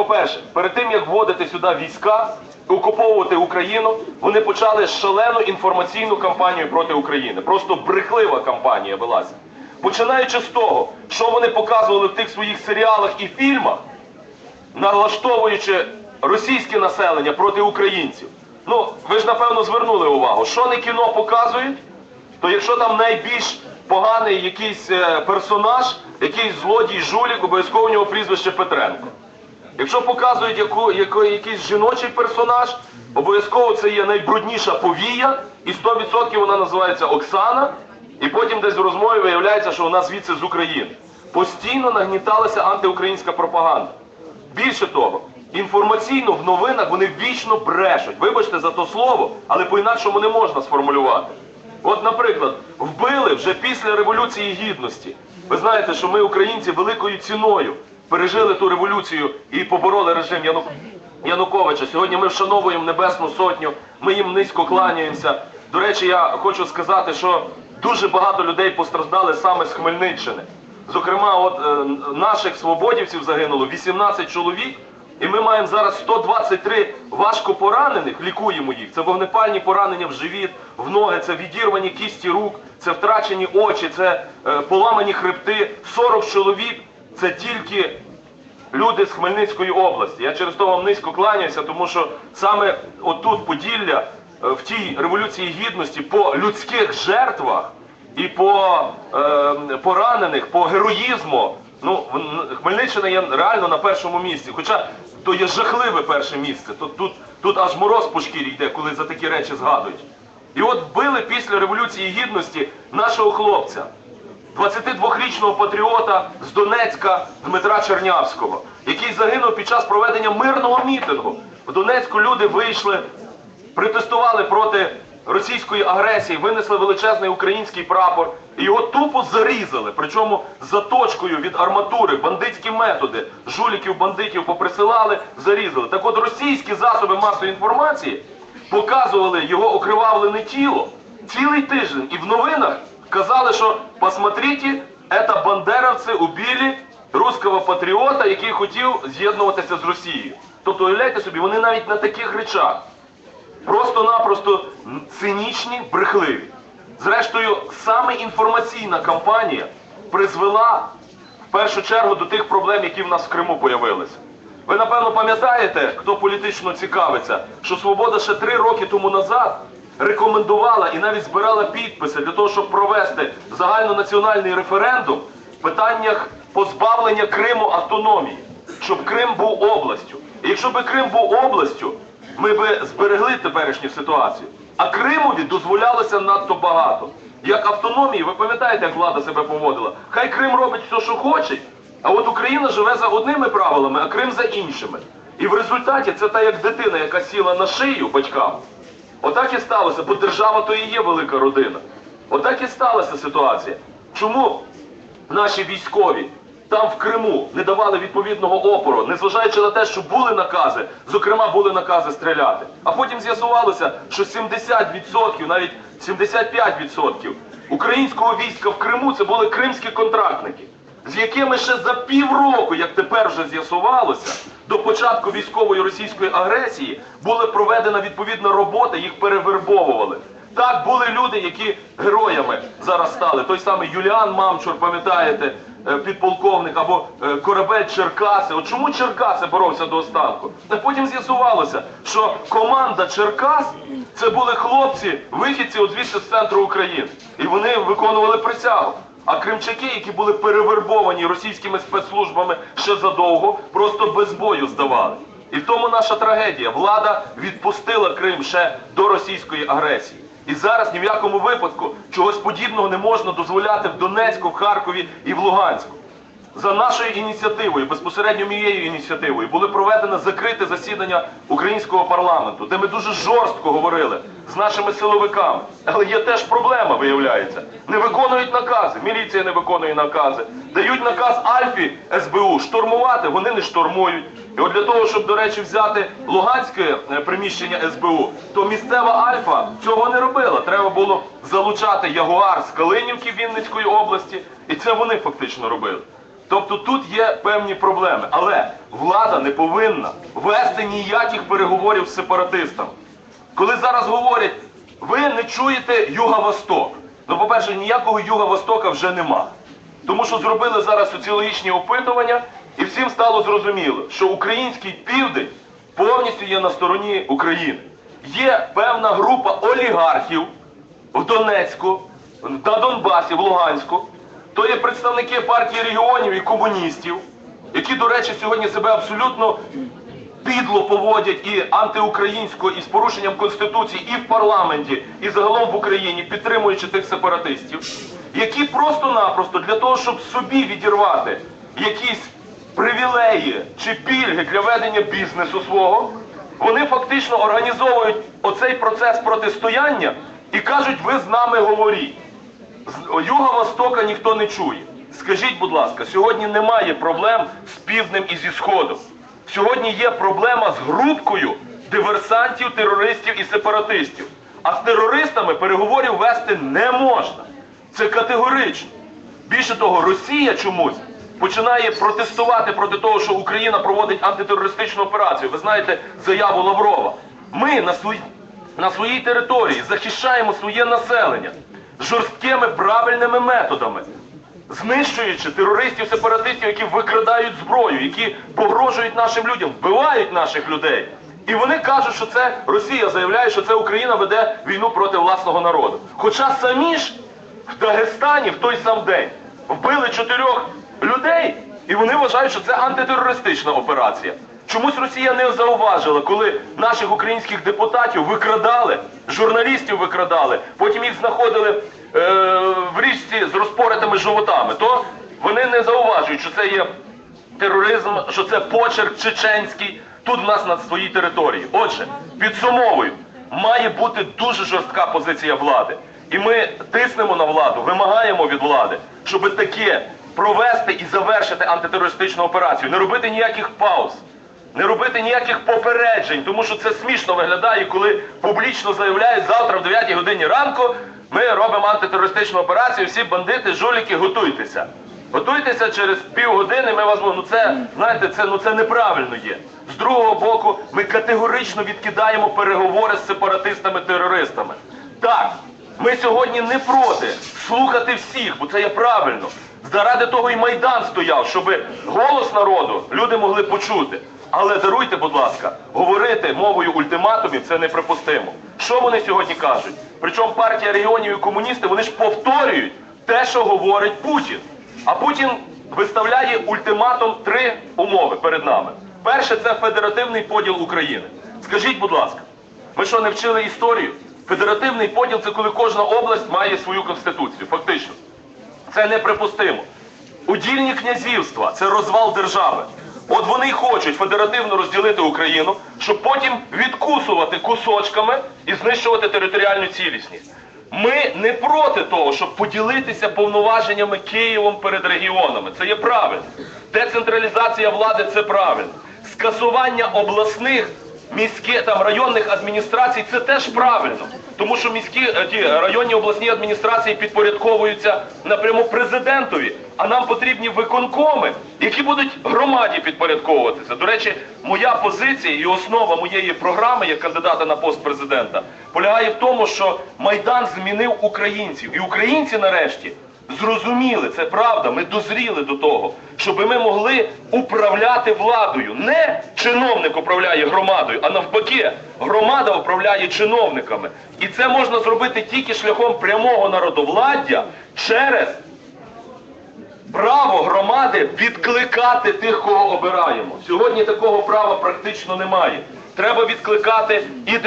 По-перше, перед тим як вводити сюди війська, окуповувати Україну, вони почали шалену інформаційну кампанію проти України. Просто брехлива кампанія велася. Починаючи з того, що вони показували в тих своїх серіалах і фільмах, налаштовуючи російське населення проти українців. Ну, ви ж напевно звернули увагу, що не кіно показують, то якщо там найбільш поганий якийсь е, персонаж, якийсь злодій, жулік, обов'язково у нього прізвище Петренко. Якщо показують яку, яку, якийсь жіночий персонаж, обов'язково це є найбрудніша повія, і 100% вона називається Оксана, і потім десь в розмові виявляється, що вона звідси з України. Постійно нагніталася антиукраїнська пропаганда. Більше того, інформаційно в новинах вони вічно брешуть. Вибачте за то слово, але по-інакшому не можна сформулювати. От, наприклад, вбили вже після Революції Гідності. Ви знаєте, що ми, українці, великою ціною пережили ту революцію і побороли режим Яну... Януковича. Сьогодні ми вшановуємо Небесну Сотню, ми їм низько кланяємося. До речі, я хочу сказати, що дуже багато людей постраждали саме з Хмельниччини. Зокрема, от е, наших свободівців загинуло 18 чоловік, і ми маємо зараз 123 важко поранених, лікуємо їх. Це вогнепальні поранення в живіт, в ноги, це відірвані кісті рук, це втрачені очі, це е, поламані хребти. 40 чоловік це тільки люди з Хмельницької області. Я через то вам низько кланяюся, тому що саме отут Поділля е, в тій революції гідності по людських жертвах і по е, поранених, по героїзму. Ну, Хмельниччина є реально на першому місці. Хоча то є жахливе перше місце. Тут, тут, тут аж мороз по шкірі йде, коли за такі речі згадують. І от вбили після Революції Гідності нашого хлопця. 22-річного патріота з Донецька Дмитра Чернявського, який загинув під час проведення мирного мітингу. В Донецьку люди вийшли, протестували проти російської агресії, винесли величезний український прапор і його тупо зарізали. Причому за точкою від арматури, бандитські методи, жуліків, бандитів поприсилали, зарізали. Так от російські засоби масової інформації показували його окривавлене тіло цілий тиждень. І в новинах казали, що посмотрите, это бандеровці убили русского патріота, який хотів з'єднуватися з Росією. Тобто, уявляйте собі, вони навіть на таких речах просто-напросто цинічні, брехливі. Зрештою, саме інформаційна кампанія призвела в першу чергу до тих проблем, які в нас в Криму появилися. Ви напевно пам'ятаєте, хто політично цікавиться, що Свобода ще три роки тому назад рекомендувала і навіть збирала підписи для того, щоб провести загальнонаціональний референдум в питаннях позбавлення Криму автономії, щоб Крим був областю. І якщо би Крим був областю, ми би зберегли теперішню ситуацію. А Кримові дозволялося надто багато. Як автономії, ви пам'ятаєте, як влада себе поводила? Хай Крим робить все, що хоче, а от Україна живе за одними правилами, а Крим за іншими. І в результаті це та як дитина, яка сіла на шию батькам. Отак і сталося, бо держава то і є велика родина. Отак і сталася ситуація. Чому наші військові там в Криму не давали відповідного опору, незважаючи на те, що були накази, зокрема були накази стріляти. А потім з'ясувалося, що 70%, навіть 75% українського війська в Криму це були кримські контрактники, з якими ще за півроку, як тепер вже з'ясувалося, до початку військової російської агресії була проведена відповідна робота, їх перевербовували. Так, були люди, які героями зараз стали. Той самий Юліан Мамчур, пам'ятаєте, е, підполковник, або е, корабель Черкаси. От чому Черкаси боровся до останку? А потім з'ясувалося, що команда Черкас це були хлопці, вихідці звідси з центру України. І вони виконували присягу. А кримчаки, які були перевербовані російськими спецслужбами ще задовго, просто без бою здавали. І в тому наша трагедія. Влада відпустила Крим ще до російської агресії. І зараз ні в якому випадку чогось подібного не можна дозволяти в Донецьку, в Харкові і в Луганську. За нашою ініціативою, безпосередньо моєю ініціативою, було проведено закрите засідання українського парламенту, де ми дуже жорстко говорили з нашими силовиками. Але є теж проблема, виявляється. Не виконують накази, міліція не виконує накази. Дають наказ Альфі СБУ штурмувати, вони не штурмують. І от для того, щоб, до речі, взяти Луганське е, приміщення СБУ, то місцева Альфа цього не робила. Треба було залучати Ягуар з Калинівки Вінницької області, і це вони фактично робили. Тобто тут є певні проблеми. Але влада не повинна вести ніяких переговорів з сепаратистами. Коли зараз говорять, ви не чуєте Юга-Восток. Ну, по-перше, ніякого Юга-Востока вже нема. Тому що зробили зараз соціологічні опитування, і всім стало зрозуміло, що український південь повністю є на стороні України. Є певна група олігархів в Донецьку, на Донбасі, в Луганську. То є представники партії регіонів і комуністів, які, до речі, сьогодні себе абсолютно підло поводять і антиукраїнсько, і з порушенням Конституції, і в парламенті, і загалом в Україні, підтримуючи тих сепаратистів, які просто-напросто для того, щоб собі відірвати якісь привілеї чи пільги для ведення бізнесу свого, вони фактично організовують оцей процес протистояння і кажуть, ви з нами говоріть. З Юга-Востока ніхто не чує. Скажіть, будь ласка, сьогодні немає проблем з півднем і зі сходом. Сьогодні є проблема з групкою диверсантів, терористів і сепаратистів. А з терористами переговорів вести не можна. Це категорично. Більше того, Росія чомусь починає протестувати проти того, що Україна проводить антитерористичну операцію. Ви знаєте заяву Лаврова. Ми на, свої, на своїй території захищаємо своє населення жорсткими правильними методами, знищуючи терористів, сепаратистів, які викрадають зброю, які погрожують нашим людям, вбивають наших людей. І вони кажуть, що це Росія заявляє, що це Україна веде війну проти власного народу. Хоча самі ж в Дагестані в той сам день вбили чотирьох людей, і вони вважають, що це антитерористична операція. Чомусь Росія не зауважила, коли наших українських депутатів викрадали, журналістів викрадали, потім їх знаходили е, в річці з розпоритими животами, то вони не зауважують, що це є тероризм, що це почерк чеченський тут в нас на своїй території. Отже, підсумовую, має бути дуже жорстка позиція влади. І ми тиснемо на владу, вимагаємо від влади, щоб таке провести і завершити антитерористичну операцію, не робити ніяких пауз. Не робити ніяких попереджень, тому що це смішно виглядає, коли публічно заявляють завтра в 9 годині ранку ми робимо антитерористичну операцію, всі бандити, жуліки, готуйтеся. Готуйтеся через півгодини, ми вас ну це знаєте, це ну це неправильно є. З другого боку, ми категорично відкидаємо переговори з сепаратистами-терористами. Так, ми сьогодні не проти слухати всіх, бо це є правильно. Заради того і Майдан стояв, щоб голос народу люди могли почути. Але даруйте, будь ласка, говорити мовою ультиматумів це неприпустимо. Що вони сьогодні кажуть? Причому партія регіонів і комуністи вони ж повторюють те, що говорить Путін. А Путін виставляє ультиматум три умови перед нами. Перше це федеративний поділ України. Скажіть, будь ласка, ми що не вчили історію? Федеративний поділ це коли кожна область має свою конституцію, фактично. Це неприпустимо. Удільні князівства це розвал держави. От вони хочуть федеративно розділити Україну, щоб потім відкусувати кусочками і знищувати територіальну цілісність. Ми не проти того, щоб поділитися повноваженнями Києвом перед регіонами. Це є правильно. Децентралізація влади це правильно. Скасування обласних міських там районних адміністрацій це теж правильно, тому що міські е, ті районні обласні адміністрації підпорядковуються напряму президентові, а нам потрібні виконкоми, які будуть громаді підпорядковуватися. До речі, моя позиція і основа моєї програми як кандидата на пост президента полягає в тому, що майдан змінив українців, і українці нарешті. Зрозуміли, це правда, ми дозріли до того, щоб ми могли управляти владою. Не чиновник управляє громадою, а навпаки, громада управляє чиновниками. І це можна зробити тільки шляхом прямого народовладдя через право громади відкликати тих, кого обираємо. Сьогодні такого права практично немає. Треба відкликати і